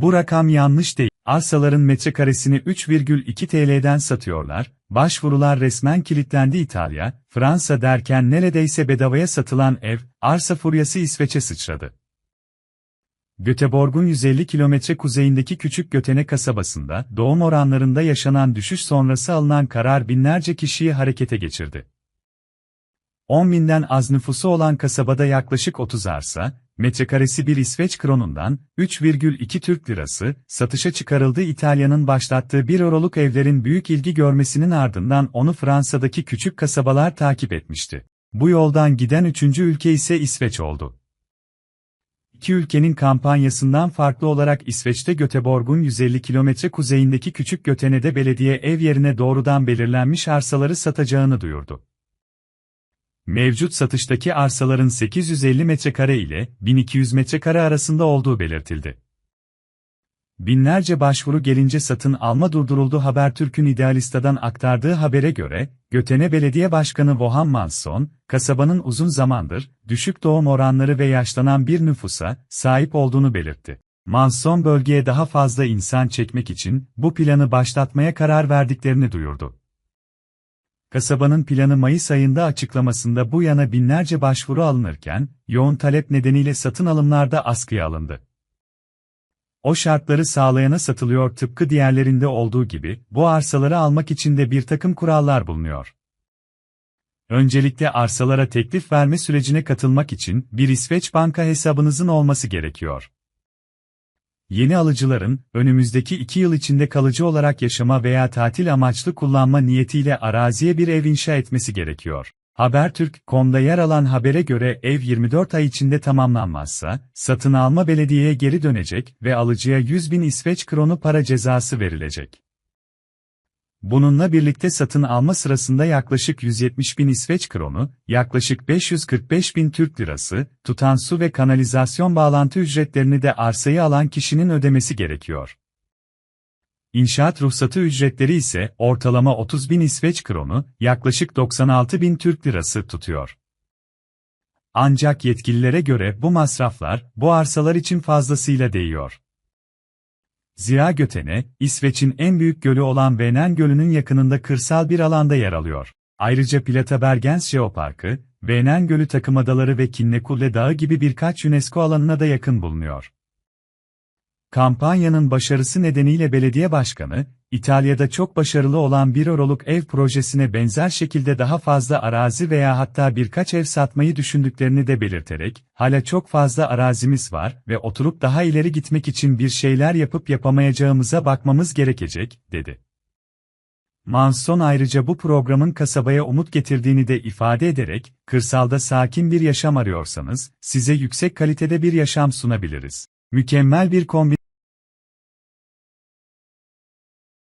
Bu rakam yanlış değil. Arsaların metrekaresini 3,2 TL'den satıyorlar. Başvurular resmen kilitlendi İtalya, Fransa derken neredeyse bedavaya satılan ev, arsa furyası İsveç'e sıçradı. Göteborg'un 150 kilometre kuzeyindeki küçük Götene kasabasında doğum oranlarında yaşanan düşüş sonrası alınan karar binlerce kişiyi harekete geçirdi. 10 binden az nüfusu olan kasabada yaklaşık 30 arsa, metrekaresi bir İsveç kronundan 3,2 Türk lirası satışa çıkarıldı İtalya'nın başlattığı bir euroluk evlerin büyük ilgi görmesinin ardından onu Fransa'daki küçük kasabalar takip etmişti. Bu yoldan giden üçüncü ülke ise İsveç oldu. İki ülkenin kampanyasından farklı olarak İsveç'te Göteborg'un 150 kilometre kuzeyindeki küçük Götene'de belediye ev yerine doğrudan belirlenmiş arsaları satacağını duyurdu. Mevcut satıştaki arsaların 850 metrekare ile 1200 metrekare arasında olduğu belirtildi. Binlerce başvuru gelince satın alma durduruldu Habertürk'ün İdealista'dan aktardığı habere göre, Götene Belediye Başkanı Vohan Manson, kasabanın uzun zamandır, düşük doğum oranları ve yaşlanan bir nüfusa sahip olduğunu belirtti. Manson bölgeye daha fazla insan çekmek için bu planı başlatmaya karar verdiklerini duyurdu. Kasabanın planı Mayıs ayında açıklamasında bu yana binlerce başvuru alınırken, yoğun talep nedeniyle satın alımlarda askıya alındı. O şartları sağlayana satılıyor tıpkı diğerlerinde olduğu gibi, bu arsaları almak için de bir takım kurallar bulunuyor. Öncelikle arsalara teklif verme sürecine katılmak için bir İsveç banka hesabınızın olması gerekiyor. Yeni alıcıların, önümüzdeki iki yıl içinde kalıcı olarak yaşama veya tatil amaçlı kullanma niyetiyle araziye bir ev inşa etmesi gerekiyor. Habertürk.com'da yer alan habere göre ev 24 ay içinde tamamlanmazsa, satın alma belediyeye geri dönecek ve alıcıya 100 bin İsveç kronu para cezası verilecek. Bununla birlikte satın alma sırasında yaklaşık 170 bin İsveç kronu, yaklaşık 545 bin Türk lirası, tutan su ve kanalizasyon bağlantı ücretlerini de arsayı alan kişinin ödemesi gerekiyor. İnşaat ruhsatı ücretleri ise ortalama 30 bin İsveç kronu, yaklaşık 96 bin Türk lirası tutuyor. Ancak yetkililere göre bu masraflar, bu arsalar için fazlasıyla değiyor. Zira Götene, İsveç'in en büyük gölü olan Venen Gölü'nün yakınında kırsal bir alanda yer alıyor. Ayrıca Plata Bergens Jeoparkı, Venen Gölü takımadaları ve Kinnekulle Dağı gibi birkaç UNESCO alanına da yakın bulunuyor. Kampanyanın başarısı nedeniyle belediye başkanı, İtalya'da çok başarılı olan bir oroluk ev projesine benzer şekilde daha fazla arazi veya hatta birkaç ev satmayı düşündüklerini de belirterek, hala çok fazla arazimiz var ve oturup daha ileri gitmek için bir şeyler yapıp yapamayacağımıza bakmamız gerekecek, dedi. Manson ayrıca bu programın kasabaya umut getirdiğini de ifade ederek, kırsalda sakin bir yaşam arıyorsanız, size yüksek kalitede bir yaşam sunabiliriz. Mükemmel bir kombin